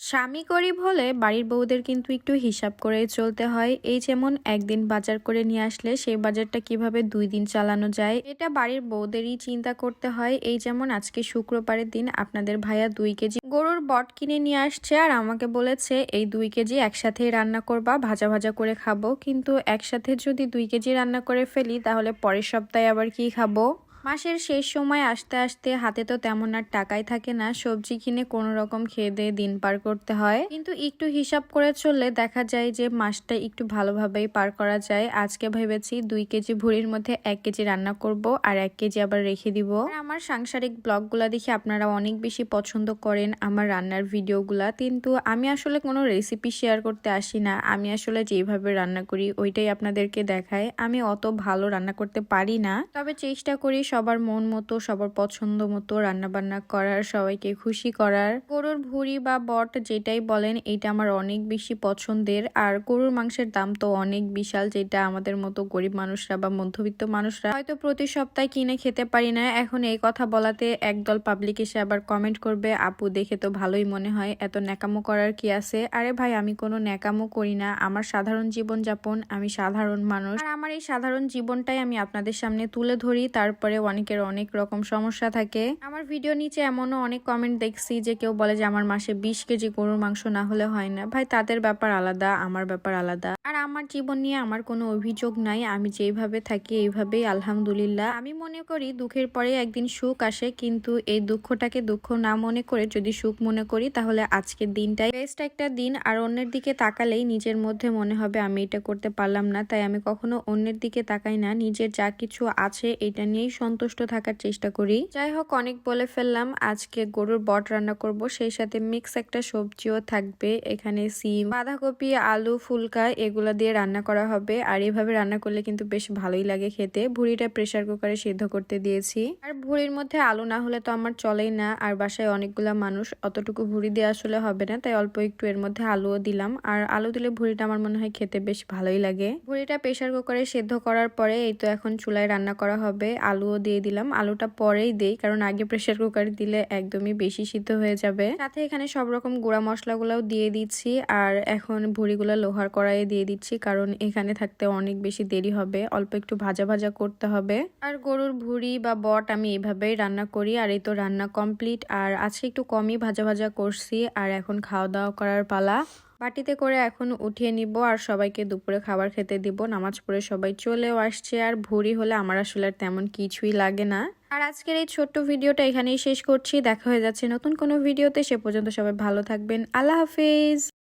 স্বামী গরিব হলে বাড়ির বউদের কিন্তু একটু হিসাব করে চলতে হয়। এই যেমন একদিন বাজার করে নিয়ে আসলে সেই বাজারটা কীভাবে দুই দিন চালানো যায়, এটা বাড়ির বউদেরই চিন্তা করতে হয়। এই যেমন আজকে শুক্রবারের দিন আপনাদের ভাইয়া দুই কেজি গরুর বট কিনে নিয়ে আসছে আর আমাকে বলেছে, এই দুই কেজি একসাথেই রান্না করবা, ভাজা ভাজা করে খাব। কিন্তু একসাথে যদি দুই কেজি রান্না করে ফেলি, তাহলে পরের সপ্তাহে আবার কি খাব? মাসের শেষ সময় আসতে আসতে হাতে তো তেমন আর টাকাই থাকে না। সবজি কিনে কোনো রকম খেয়ে দিয়ে দিন পার করতে হয়। কিন্তু একটু হিসাব করে চললে দেখা যায় যে মাসটা একটু ভালোভাবেই পার করা যায়। আজকে ভেবেছি দুই কেজি ভুড়ির মধ্যে এক কেজি রান্না করব আর এক কেজি আবার রেখে দিব। আমার সাংসারিক ব্লগগুলা দেখে আপনারা অনেক বেশি পছন্দ করেন আমার রান্নার ভিডিওগুলা। কিন্তু আমি আসলে কোনো রেসিপি শেয়ার করতে আসি না। আমি আসলে যেভাবে রান্না করি ওইটাই আপনাদেরকে দেখায় আমি অত ভালো রান্না করতে পারি না। তবে চেষ্টা করি সবার মন মতো, সবার পছন্দ মতো রান্না বান্না করার, সবাইকে খুশি করার। গরুর ভুড়ি বা বট যেটাই বলেন এটা আমার অনেক বেশি পছন্দের। আর গরুর মাংসের দাম তো অনেক বিশাল, যেটা আমাদের মতো গরিব মানুষরা বা মধ্যবিত্ত মানুষরা হয়তো প্রতি সপ্তাহে কিনে খেতে পারি না। এখন এই কথা বলাতে একদল পাবলিক এসে আবার কমেন্ট করবে, আপু, দেখে তো ভালোই মনে হয়, এত ন্যাকামো করার কি আছে? আরে ভাই, আমি কোনো ন্যাকামো করি না, আমার সাধারণ জীবন যাপন আমি সাধারণ মানুষ। আর আমার এই সাধারণ জীবনটাই আমি আপনাদের সামনে তুলে ধরি তারপরে অনেকের অনেক রকম সমস্যা থাকে। আমার ভিডিও নিচে এমনও অনেক কমেন্ট দেখছি যে কেউ বলে যে আমার মাসে বিশ কেজি গরুর মাংস না হলে হয় না। ভাই, তাদের ব্যাপার আলাদা, আমার ব্যাপার আলাদা। আর আমার জীবন নিয়ে আমার কোনো অভিযোগ নাই, আমি যেভাবে থাকি এইভাবেই, আলহামদুলিল্লাহ। আমি মনে করি দুঃখের পরে একদিন সুখ আসে, কিন্তু এই দুঃখটাকে দুঃখ না মনে করে যদি সুখ মনে করি, তাহলে আজকের দিনটাই বেস্ট একটা দিন। আর অন্যের দিকে তাকালেই নিজের মধ্যে মনে হবে, আমি এটা করতে পারলাম না। তাই আমি কখনো অন্যের দিকে তাকাই না, নিজের যা কিছু আছে, এটা নিয়েই সন্তুষ্ট থাকার চেষ্টা করি। যাই হোক অনেক বলে ফেললাম, আজকে গরুর বট রান্না করব, সেই সাথে মিক্স একটা সবজিও থাকবে, এখানে সিম, বাঁধাকপি, আলু, ফুলকা, এগুলো দিয়ে রান্না করা হবে, আর এভাবে রান্না করলে কিন্তু বেশ ভালোই লাগে খেতে। ভুড়িটা প্রেসার কুকারে সিদ্ধ করতে দিয়েছি। আর ভুড়ির মধ্যে আলু না হলে তো আমার চলেই না, আর বাসায় অনেকগুলা মানুষ, অতটুকু ভুড়ি দিয়ে আসলে হবে না, তাই অল্প একটু এর মধ্যে আলুও দিলাম, আর আলু দিলে ভুড়িটা আমার মনে হয় খেতে বেশ ভালোই লাগে। ভুড়িটা প্রেসার কুকারে সিদ্ধ করার পরে, এই তো এখন চুলায় রান্না করা হবে, আলুও দিয়ে দিলাম। আলুটা পরেই দেই, কারণ আগে প্রেশার কুকারে দিলে একদমই বেশি সিদ্ধ হয়ে যাবে। সাথে এখানে সব রকম গুঁড়া মশলাগুলোও দিয়ে দিচ্ছি, আর এখন ভুড়িগুলো লোহার কড়াইয়ে দিয়ে দিচ্ছি, কারণ এখানে থাকতে অনেক বেশি দেরি হবে, অল্প একটু ভাজা ভাজা করতে হবে। আর গরুর ভুড়ি বা বট আমি এভাবেই রান্না করি, আর এই তো রান্না কমপ্লিট আর আজকে একটু কমই ভাজা ভাজা করছি, আর এখন খাওয়া দাওয়া করার পালা। বাটিতে করে এখন উঠিয়ে নিব আর সবাইকে দুপুরে খাবার খেতে দিব। নামাজ পড়ে সবাই চলেও আসছে আর ভুরি হলে আমার আসলে তেমন কিছুই লাগে না। আর আজকের এই ছোট্ট ভিডিওটা এখানেই শেষ করছি। দেখা হয়ে যাচ্ছে নতুন কোনো ভিডিওতে। সে পর্যন্ত সবাই ভালো থাকবেন। আল্লাহ হাফিজ।